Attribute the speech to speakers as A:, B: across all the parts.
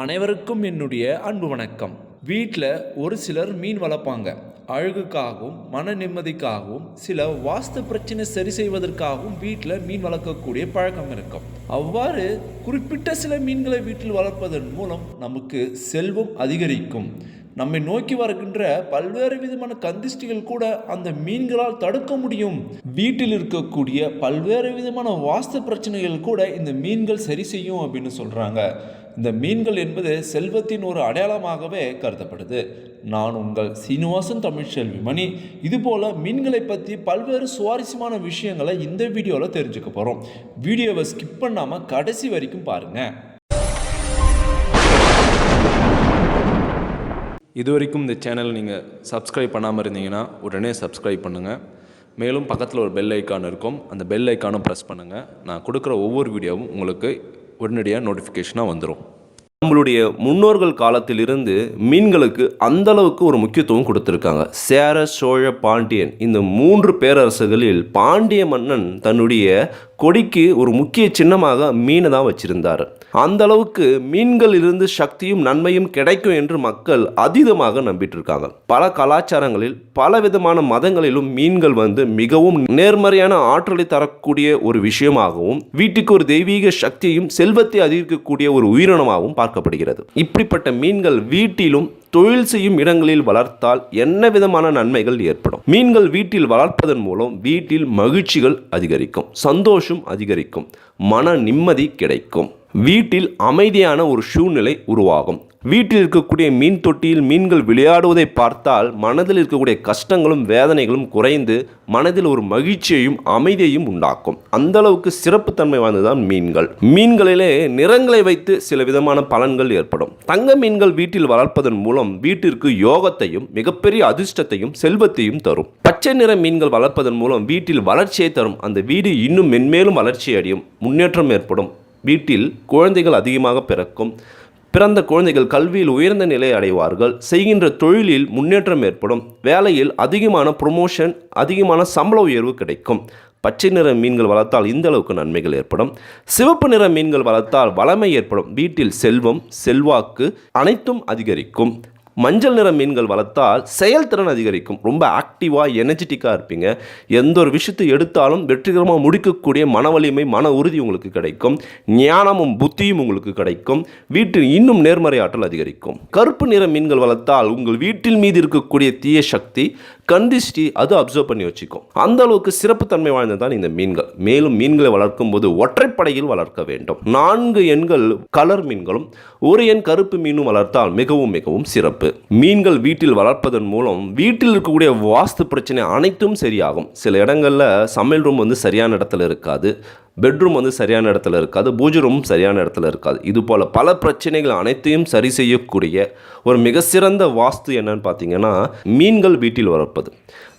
A: அனைவருக்கும் என்னுடைய அன்பு வணக்கம். வீட்டில் ஒரு சிலர் மீன் வளர்ப்பாங்க. அழகுக்காகவும் மன நிம்மதிக்காகவும் சில வாஸ்து பிரச்சனை சரி செய்வதற்காகவும் வீட்டில் மீன் வளர்க்கக்கூடிய பழக்கம் இருக்கும். அவ்வாறு குறிப்பிட்ட சில மீன்களை வீட்டில் வளர்ப்பதன் மூலம் நமக்கு செல்வம் அதிகரிக்கும். நம்மை நோக்கி வருகின்ற பல்வேறு விதமான கந்திஷ்டிகள் கூட அந்த மீன்களால் தடுக்க முடியும். வீட்டில் இருக்கக்கூடிய பல்வேறு விதமான வாஸ்து பிரச்சனைகள் கூட இந்த மீன்கள் சரி செய்யும் அப்படின்னு சொல்கிறாங்க இந்த மீன்கள் என்பது செல்வத்தின் ஒரு அடையாளமாகவே கருதப்படுது. நான் உங்கள் சீனிவாசன் தமிழ்ச்செல்வி மணி. இதுபோல் மீன்களை பற்றி பல்வேறு சுவாரஸ்யமான விஷயங்களை இந்த வீடியோவில் தெரிஞ்சுக்க போகிறோம் வீடியோவை ஸ்கிப் பண்ணாமல் கடைசி வரைக்கும் பாருங்கள்
B: இது வரைக்கும் இந்த சேனலை நீங்கள் சப்ஸ்கிரைப் பண்ணாமல் இருந்தீங்கன்னா உடனே சப்ஸ்கிரைப் பண்ணுங்கள் மேலும் பக்கத்தில் ஒரு பெல் ஐக்கான் இருக்கும். அந்த பெல் ஐக்கானும் ப்ரெஸ் பண்ணுங்கள் நான் கொடுக்குற ஒவ்வொரு வீடியோவும் உங்களுக்கு உடனடியாக நோட்டிஃபிகேஷனாக வந்துடும் நம்மளுடைய முன்னோர்கள் காலத்திலிருந்து மீன்களுக்கு அந்த அளவுக்கு ஒரு முக்கியத்துவம் கொடுத்துருக்காங்க. சேர சோழ பாண்டியன் இந்த மூன்று பேரரசுகளில் பாண்டிய மன்னன் தன்னுடைய கொடிக்கு ஒரு முக்கிய சின்னமாக மீனை தான் வச்சிருந்தார். அந்த அளவுக்கு மீன்கள் இருந்து சக்தியும் நன்மையும் கிடைக்கும் என்று மக்கள் அதீதமாக நம்பிட்டு இருக்காங்க பல கலாச்சாரங்களில் பல விதமான மதங்களிலும் மீன்கள் வந்து மிகவும் நேர்மறையான ஆற்றலை தரக்கூடிய ஒரு விஷயமாகவும் வீட்டுக்கு ஒரு தெய்வீக சக்தியையும் செல்வத்தை அதிகரிக்கக்கூடிய ஒரு உயிரினமாகவும் பார்க்கப்படுகிறது. இப்படிப்பட்ட மீன்கள் வீட்டிலும் தொழில் செய்யும் இடங்களில் வளர்த்தால் என்ன விதமான நன்மைகள் ஏற்படும்? மீன்கள் வீட்டில் வளர்ப்பதன் மூலம் வீட்டில் மகிழ்ச்சிகள் அதிகரிக்கும் சந்தோஷம் அதிகரிக்கும் மன நிம்மதி கிடைக்கும். வீட்டில் அமைதியான ஒரு சூழ்நிலை உருவாகும். வீட்டில் இருக்கக்கூடிய மீன் தொட்டியில் மீன்கள் விளையாடுவதை பார்த்தால் மனதில் இருக்கக்கூடிய கஷ்டங்களும் வேதனைகளும் குறைந்து மனதில் ஒரு மகிழ்ச்சியையும் அமைதியையும் உண்டாக்கும். அந்த அளவுக்கு சிறப்புத்தன்மை வாய்ந்ததுதான் மீன்கள். மீன்களிலே நிறங்களை வைத்து சில விதமான பலன்கள் ஏற்படும். தங்க மீன்கள் வீட்டில் வளர்ப்பதன் மூலம் வீட்டிற்கு யோகத்தையும் மிகப்பெரிய அதிர்ஷ்டத்தையும் செல்வத்தையும் தரும். பச்சை நிற மீன்கள் வளர்ப்பதன் மூலம் வீட்டில் வளர்ச்சியை தரும். அந்த வீடு இன்னும் மென்மேலும் வளர்ச்சி அடையும் முன்னேற்றம் ஏற்படும். வீட்டில் குழந்தைகள் அதிகமாக பிறக்கும். பிறந்த குழந்தைகள் கல்வியில் உயர்ந்த நிலை அடைவார்கள். செய்கின்ற தொழிலில் முன்னேற்றம் ஏற்படும். வேலையில் அதிகமான ப்ரொமோஷன் அதிகமான சம்பள உயர்வு கிடைக்கும். பச்சை நிற மீன்கள் வளர்த்தால் இந்த அளவுக்கு நன்மைகள் ஏற்படும். சிவப்பு நிற மீன்கள் வளர்த்தால் வளமை ஏற்படும். வீட்டில் செல்வம் செல்வாக்கு அனைத்தும் அதிகரிக்கும். மஞ்சள் நிற மீன்கள் வளர்த்தால் செயல்திறன் அதிகரிக்கும். ரொம்ப ஆக்டிவாக எனர்ஜெட்டிக்காக இருப்பீங்க. எந்த ஒரு விஷயத்தை எடுத்தாலும் வெற்றிகரமாக முடிக்கக்கூடிய மன வலிமை மன உறுதி உங்களுக்கு கிடைக்கும். ஞானமும் புத்தியும் உங்களுக்கு கிடைக்கும். வீட்டில் இன்னும் நேர்மறை ஆற்றல் அதிகரிக்கும். கருப்பு நிற மீன்கள் வளர்த்தால் உங்கள் வீட்டில் மீது இருக்கக்கூடிய தீய சக்தி கந்திஷ்டி அது அப்சர்வ் பண்ணி வச்சுக்கும். அந்த அளவுக்கு சிறப்புத்தன்மை வாய்ந்ததான் இந்த மீன்கள். மேலும் மீன்களை வளர்க்கும் போது ஒற்றைப்படையில் வளர்க்க வேண்டும். நான்கு எண்கள் கலர் மீன்களும் ஒரு எண் கருப்பு மீனும் வளர்த்தால் மிகவும் மிகவும் சிறப்பு. மீன்கள் வீட்டில் வளர்ப்பதன் மூலம் வீட்டில் இருக்கக்கூடிய வாஸ்து பிரச்சனை அனைத்தும் சரியாகும். சில இடங்களில் சமையல் ரூம் வந்து சரியான இடத்துல இருக்காது. பெட்ரூம் வந்து சரியான இடத்துல இருக்காது பூஜை ரூம் சரியான இடத்துல இருக்காது. இது போல் பல பிரச்சனைகள் அனைத்தையும் சரி செய்யக்கூடிய ஒரு மிக சிறந்த வாஸ்து என்னன்னு பார்த்தீங்கன்னா மீன்கள் வீட்டில் வளர்ப்பது.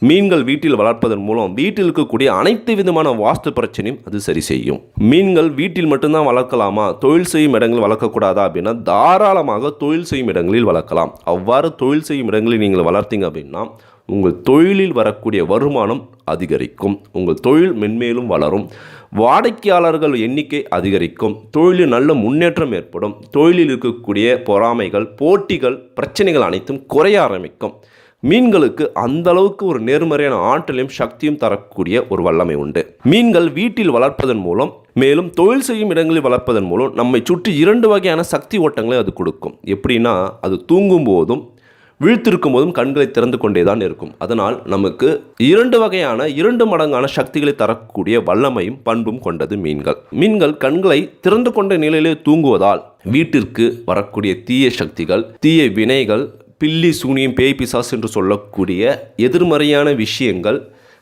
B: மீன்கள் வீட்டில் வளர்ப்பதன் மூலம் வீட்டில் இருக்கக்கூடிய அனைத்து விதமான வாஸ்து பிரச்சனையும் அது சரி செய்யும். மீன்கள் வீட்டில் மட்டும்தான் வளர்க்கலாமா? தொழில் செய்யும் இடங்களில் வளர்க்கக்கூடாதா அப்படின்னா தாராளமாக தொழில் செய்யும் இடங்களில் வளர்க்கலாம். அவ்வாறு தொழில் செய்யும் இடங்களில் நீங்கள் வளர்த்தீங்க அப்படின்னா உங்கள் தொழிலில் வரக்கூடிய வருமானம் அதிகரிக்கும். உங்கள் தொழில் மென்மேலும் வளரும். வாடிக்கையாளர்கள் எண்ணிக்கை அதிகரிக்கும். தொழிலில் நல்ல முன்னேற்றம் ஏற்படும். தொழிலில் இருக்கக்கூடிய பொறாமைகள் போட்டிகள் பிரச்சனைகள் அனைத்தும் குறைய ஆரம்பிக்கும். மீன்களுக்கு அந்த அளவுக்கு ஒரு நேர்மறையான ஆற்றலையும் சக்தியும் தரக்கூடிய ஒரு வல்லமை உண்டு. மீன்கள் வீட்டில் வளர்ப்பதன் மூலம் மேலும் தொழில் செய்யும் இடங்களில் வளர்ப்பதன் மூலம் நம்மை சுற்றி இரண்டு வகையான சக்தி ஓட்டங்களை அது கொடுக்கும். எப்படின்னா அது தூங்கும் போதும் விழித்திருக்கும் போதும் கண்களை திறந்து கொண்டே தான் இருக்கும். அதனால் நமக்கு இரண்டு வகையான இரண்டு மடங்கான சக்திகளை தரக்கூடிய வல்லமையும் பண்பும் கொண்டது மீன்கள். மீன்கள் கண்களை திறந்து கொண்ட நிலையிலே தூங்குவதால் வீட்டிற்கு வரக்கூடிய தீய சக்திகள் தீய வினைகள் பில்லி சூனியம் பேய் பிசாஸ் என்று சொல்லக்கூடிய எதிர்மறையான விஷயங்கள்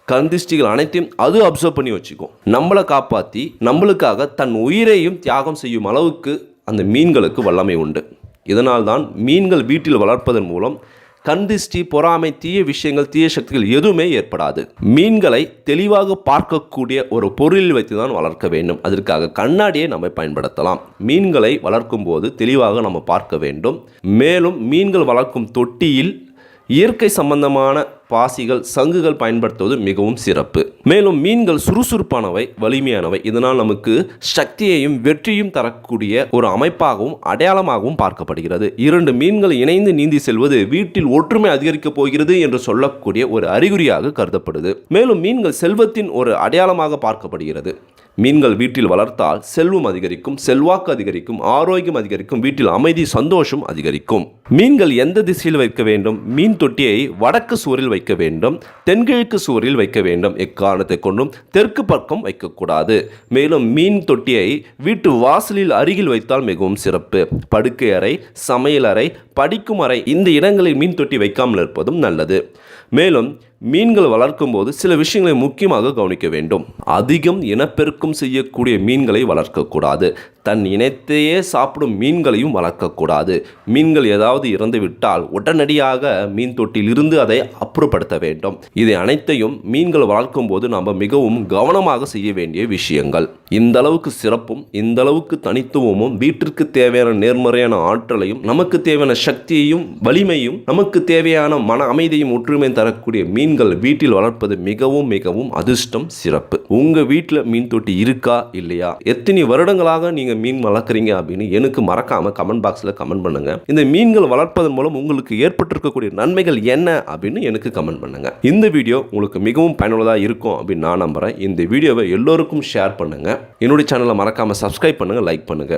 B: கந்திஷ்டிகள் அனைத்தையும் அது அப்சர்வ் பண்ணி வச்சுக்கும். நம்மளை காப்பாற்றி நம்மளுக்காக தன் உயிரையும் தியாகம் செய்யும் அளவுக்கு அந்த மீன்களுக்கு வல்லமை உண்டு. இதனால்தான் மீன்கள் வீட்டில் வளர்ப்பதன் மூலம் கந்திஷ்டி பொறாமை தீய விஷயங்கள் தீய சக்திகள் எதுவுமே ஏற்படாது. மீன்களை தெளிவாக பார்க்கக்கூடிய ஒரு பொருளில் வைத்து தான் வளர்க்க வேண்டும். அதற்காக கண்ணாடியை நம்ம பயன்படுத்தலாம். மீன்களை வளர்க்கும் போது தெளிவாக நம்ம பார்க்க வேண்டும். மேலும் மீன்கள் வளர்க்கும் தொட்டியில்
C: இயற்கை சம்பந்தமான பாசிகள் சங்குகள் பயன்படுத்துவது மிகவும் சிறப்பு. மேலும் மீன்கள் சுறுசுறுப்பானவை வலிமையானவை. இதனால் நமக்கு சக்தியையும் வெற்றியும் தரக்கூடிய ஒரு அமைப்பாகவும் அடையாளமாகவும் பார்க்கப்படுகிறது. இரண்டு மீன்கள் இணைந்து நீந்தி செல்வது வீட்டில் ஒற்றுமை அதிகரிக்கப் போகிறது என்று சொல்லக்கூடிய ஒரு அறிகுறியாக கருதப்படுது. மேலும் மீன்கள் செல்வத்தின் ஒரு அடையாளமாக பார்க்கப்படுகிறது. மீன்கள் வீட்டில் வளர்த்தால் செல்வம் அதிகரிக்கும் செல்வாக்கு அதிகரிக்கும் ஆரோக்கியம் அதிகரிக்கும் வீட்டில் அமைதி சந்தோஷம் அதிகரிக்கும். மீன்கள் எந்த திசையில் வைக்க வேண்டும்? மீன் தொட்டியை வடக்கு சுவரில் வைக்க வேண்டும் தென்கிழக்கு சுவரில் வைக்க வேண்டும். எக்காரணத்தை கொண்டும் தெற்கு பக்கம் வைக்கக்கூடாது. மேலும் மீன் தொட்டியை வீட்டு வாசலில் அருகில் வைத்தால் மிகவும் சிறப்பு. படுக்கை அறை சமையல் அறை படிக்கும் அறை இந்த இடங்களில் மீன் தொட்டி வைக்காமல் இருப்பதும் நல்லது. மேலும் மீன்கள் வளர்க்கும் போது சில விஷயங்களை முக்கியமாக கவனிக்க வேண்டும். அதிகம் இனப்பெருக்கம் செய்யக்கூடிய மீன்களை வளர்க்கக்கூடாது தன் இனத்தையே சாப்பிடும் மீன்களையும் வளர்க்கக்கூடாது மீன்கள் ஏதாவது இறந்து விட்டால் உடனடியாக மீன் தொட்டியிலிருந்து அதை அப்புறப்படுத்த வேண்டும். இதை அனைத்தையும் மீன்கள் வளர்க்கும் போது நாம் மிகவும் கவனமாக செய்ய வேண்டிய விஷயங்கள். இந்த அளவுக்கு சிறப்பும் இந்த அளவுக்கு தனித்துவமும் வீட்டிற்கு தேவையான நேர்மறையான ஆற்றலையும் நமக்கு தேவையான சக்தியையும் வலிமையும் நமக்கு தேவையான மன அமைதியும் ஒற்றுமையும் தரக்கூடிய மீன்கள் வீட்டில் வளர்ப்பது மிகவும் மிகவும் அதிர்ஷ்டம் சிறப்பு. உங்க வீட்டில் மீன் தொட்டி இருக்கா இல்லையா? எத்தனை வருடங்களாக நீங்க மீன் வளர்க்குறீங்க அப்படின்னு எனக்கு மறக்காம கமெண்ட் பாக்ஸில் கமெண்ட் பண்ணுங்க. இந்த மீன்கள் வளர்ப்பதன் மூலம் உங்களுக்கு ஏற்பட்டிருக்கக்கூடிய நன்மைகள் என்ன அப்படின்னு எனக்கு கமெண்ட் பண்ணுங்க. இந்த வீடியோ உங்களுக்கு மிகவும் பயனுள்ளதாக இருக்கும் அப்படின்னு நான் நம்புறேன். இந்த வீடியோவை எல்லோருக்கும் ஷேர் பண்ணுங்க. என்னுடைய சேனலை மறக்காம சப்ஸ்கிரைப் பண்ணுங்க லைக் பண்ணுங்க.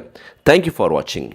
C: தேங்க்யூ ஃபார் வாட்சிங்